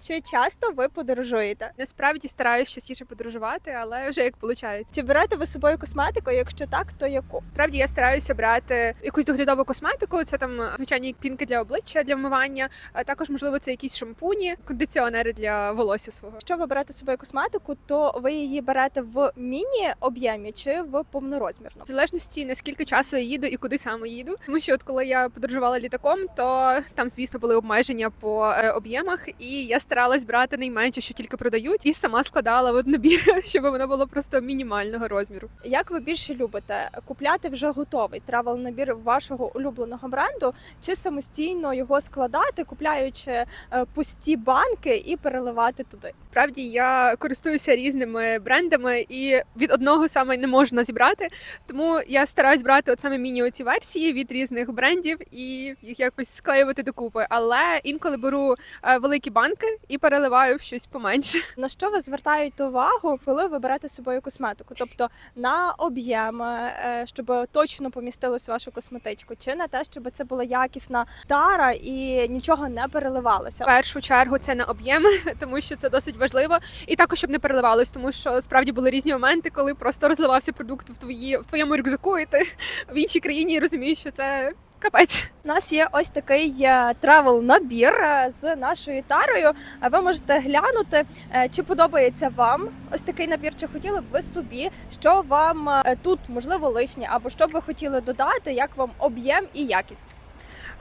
Чи часто ви подорожуєте? Насправді стараюся частіше подорожувати, але вже як виходить. Чи берете ви з собою косметику? Якщо так, то яку? Справді я стараюся брати якусь доглядову косметику. Це там е, звичайні пінки для обличчя для вмивання. А також можливо це якісь шампуні, кондиціонери для волосся свого. Якщо ви берете з собою косметику, то ви її берете в міні об'ємі чи в повнорозмірному? В залежності наскільки часу я їду і куди саме їду. Тому що от коли я подорожувала літаком, то там, звісно, були обмеження по е, об'ємах, і я старалась брати найменше, що тільки продають, і сама складала в набір, щоб воно було просто мінімального розміру. Як ви більше любите купляти вже готовий тревел набір вашого улюбленого бренду, чи самостійно його складати, купляючи е, пусті банки і переливати туди? Справді я користуюся різними брендами, і від одного саме не можна зібрати. Тому я стараюсь брати от саме міні оці версії від різних брендів і їх якось склеювати докупи. Але інколи беру е, великі банки і переливаю в щось поменше. На що ви звертаєте увагу, коли ви берете з собою косметику? Тобто на об'єм, е, щоб точно помістилось вашу косметичку, чи на те, щоб це була якісна тара і нічого не переливалося? В першу чергу це на об'єми, тому що це досить важливо, і також щоб не переливалось, тому що справді були різні моменти, коли просто розливався продукт в твої в твоєму рюкзаку, і ти в іншій країні і розумієш, що це капець. У нас є ось такий тревел набір е, з нашою тарою. А Ви можете глянути, е, чи подобається вам ось такий набір, чи хотіли б ви собі, що вам е, тут можливо лишнє, або що б ви хотіли додати, як вам об'єм і якість.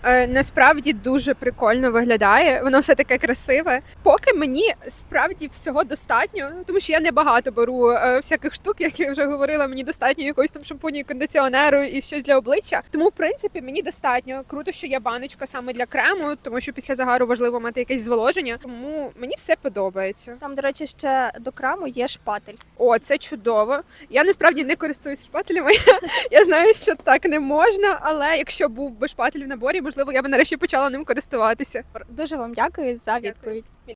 Е, насправді дуже прикольно виглядає. Воно все таке красиве. Поки мені справді всього достатньо, тому що я не багато беру е, всяких штук, як я вже говорила. Мені достатньо якоїсь там шампуні, кондиціонеру і щось для обличчя. Тому, в принципі, мені достатньо. Круто, що є баночка саме для крему, тому що після загару важливо мати якесь зволоження. Тому мені все подобається. Там, до речі, ще до краму є шпатель. О, це чудово. Я насправді не користуюсь шпателями. Я знаю, що так не можна, але якщо був би шпатель в наборі, можливо, я би нарешті почала ним користуватися. Дуже вам дякую за відповідь.